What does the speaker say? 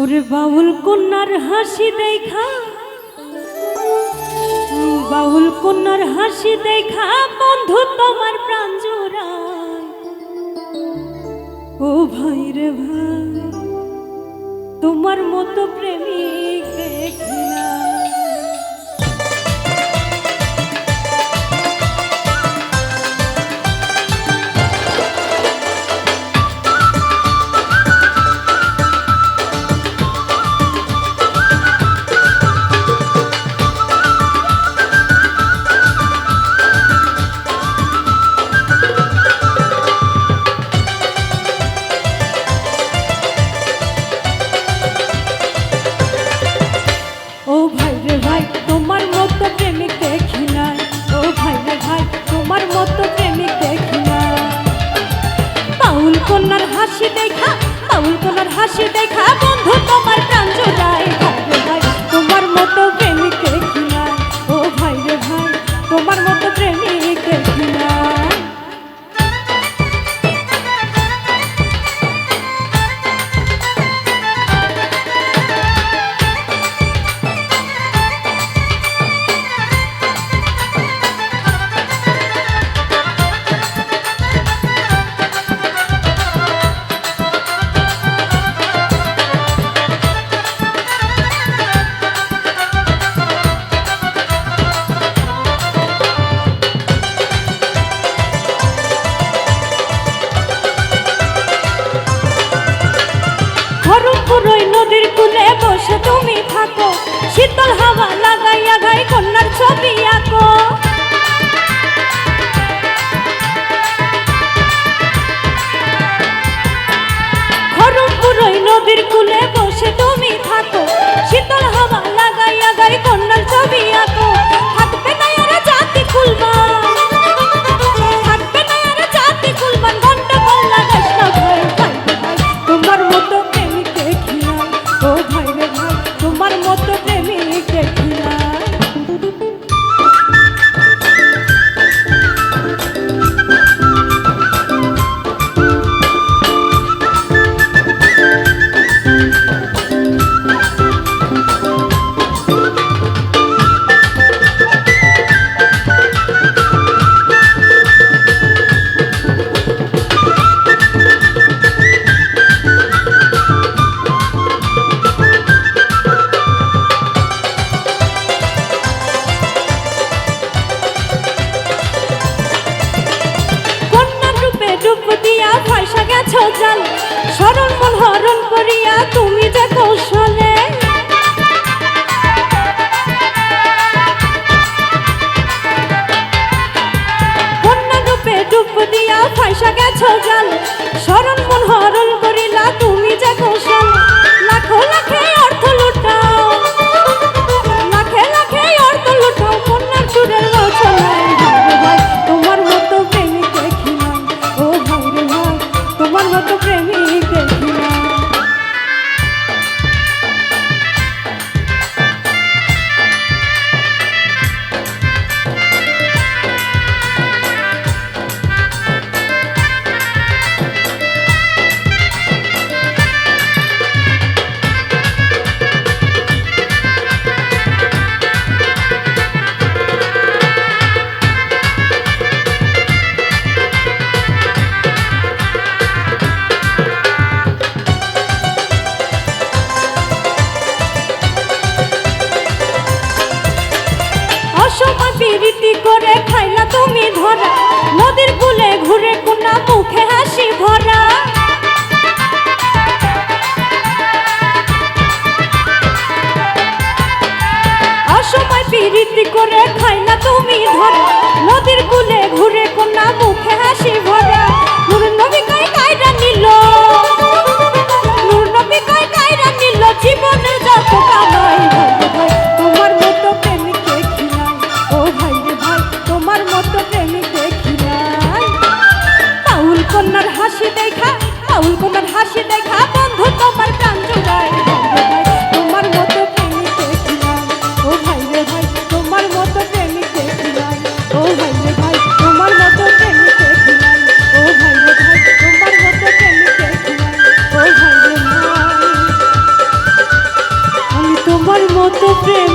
ওরে বাউল কন্যার হাসি দেখা। বাউল কন্যার হাসি দেখা, বন্ধু তোমার প্রাণ জোড়ায়। ও ভাই রে ভাই, তোমার মতো প্রেমী তোমার হাসি দেখা, বাউল তোমার হাসি দেখা, বন্ধু তোমার প্রাণ জোড়ায়। তোমার মতো প্রেমিক ও ভাই রে ভাই, তোমার মতো নদীর কুলে বসে তুমি থাকো। শীতল হাওয়া লাগাইয়া গাই কন্যার ছবি আঁকো। থাকবে না আর জাতি খুলবান থাকবে না আর জাতি খুলবান ঘণ্টা কল লাগাইস না ভাই তোমার মতো প্রেমিক দেখিয়া ও তুমি ধরা। নদীর কুলে ঘুরে কোনা মুখে হাসি ভরা। তোমার মতো প্রেমিক তোমার মতো প্রেমিক তোমার মতো তোমার মতো প্রেমিক মতো প্রেম